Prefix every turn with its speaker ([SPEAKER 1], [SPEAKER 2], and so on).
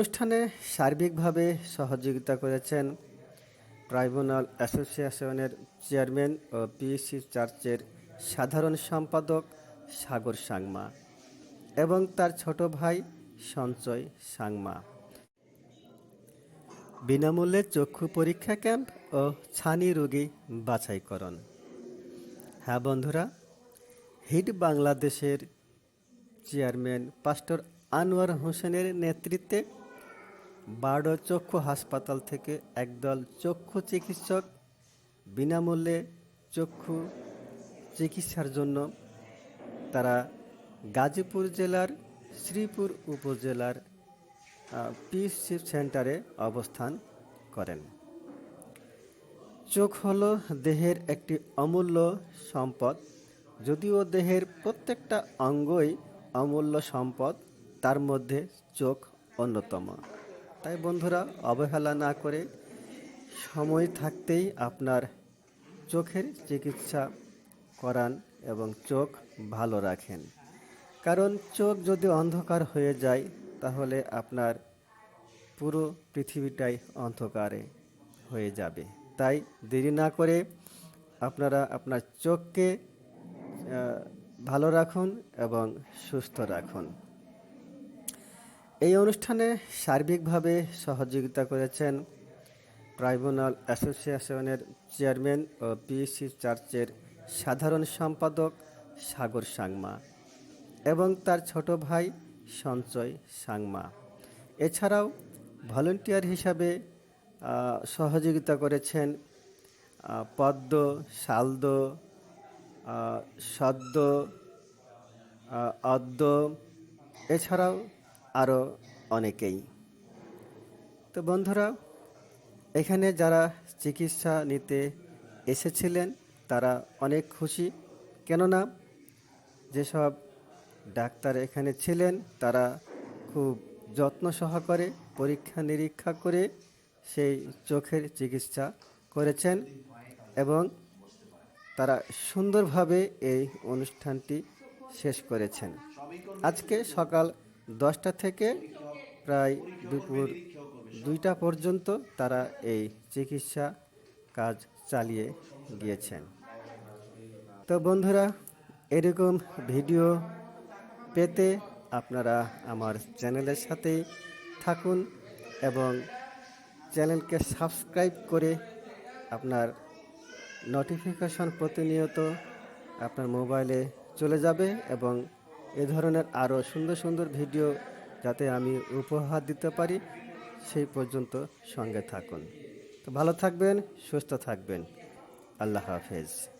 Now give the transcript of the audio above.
[SPEAKER 1] অনুষ্ঠানে সার্বিকভাবে সহযোগিতা করেছেন ট্রাইব্যুনাল অ্যাসোসিয়েশনের চেয়ারম্যান ও পিএসসি চার্চের সাধারণ সম্পাদক সাগর সাংমা এবং তার ছোট ভাই সঞ্চয় সাংমা। বিনামূল্যে চক্ষু পরীক্ষা ক্যাম্প ও ছানি রোগী বাছাইকরণ। হ্যাঁ বন্ধুরা, হিট বাংলাদেশের চেয়ারম্যান পাস্টর আনোয়ার হোসেনের নেতৃত্বে বারো চক্ষু হাসপাতাল থেকে একদল চক্ষু চিকিৎসক বিনামূল্যে চক্ষু চিকিৎসার জন্য তারা গাজীপুর জেলার শ্রীপুর উপজেলার পিএসসি সেন্টারে অবস্থান করেন। চোখ হলো দেহের একটি অমূল্য সম্পদ। যদিও দেহের প্রত্যেকটা অঙ্গই অমূল্য সম্পদ, তার মধ্যে চোখ অন্যতম। তাই বন্ধুরা, অবহেলা না করে সময় থাকতেই আপনার চোখের চিকিৎসা করান এবং চোখ ভালো রাখেন। কারণ চোখ যদি অন্ধকার হয়ে যায়, তাহলে আপনার পুরো পৃথিবীটাই অন্ধকারে হয়ে যাবে। তাই দেরি না করে আপনারা আপনার চোখকে ভালো রাখুন এবং সুস্থ রাখুন। এই অনুষ্ঠানে সার্বিকভাবে সহযোগিতা করেছেন ট্রাইব্যুনাল অ্যাসোসিয়েশনের চেয়ারম্যান ও পিএসসি চার্চের সাধারণ সম্পাদক সাগর সাংমা এবং তার ছোট ভাই সঞ্চয় সাংমা। এছাড়াও ভলেন্টিয়ার হিসাবে সহযোগিতা করেছেন পদ্ম, শালদ সদ্য অদ্য। এছাড়াও আরও অনেকেই। তো বন্ধুরা, এখানে যারা চিকিৎসা নিতে এসেছিলেন, তারা অনেক খুশি। কেননা, যেসব ডাক্তার এখানে ছিলেন, তারা খুব যত্ন সহকারে, পরীক্ষা নিরীক্ষা করে সেই চোখের চিকিৎসা করেছেন এবং তারা সুন্দরভাবে এই অনুষ্ঠানটি শেষ করেছেন। আজকে সকাল দশটা থেকে প্রায় দুপুর দুইটা পর্যন্ত তারা এই চিকিৎসা কাজ চালিয়ে গিয়েছেন। তো বন্ধুরা, এরকম ভিডিও পেতে আপনারা আমার চ্যানেলের সাথেই থাকুন এবং চ্যানেলকে সাবস্ক্রাইব করে আপনার নোটিফিকেশন প্রতিনিয়ত আপনার মোবাইলে চলে যাবে এবং এ ধরনের আরও সুন্দর সুন্দর ভিডিও যাতে আমি উপহার দিতে পারি, সেই পর্যন্ত সঙ্গে থাকুন। তো ভালো থাকবেন, সুস্থ থাকবেন। আল্লাহ হাফেজ।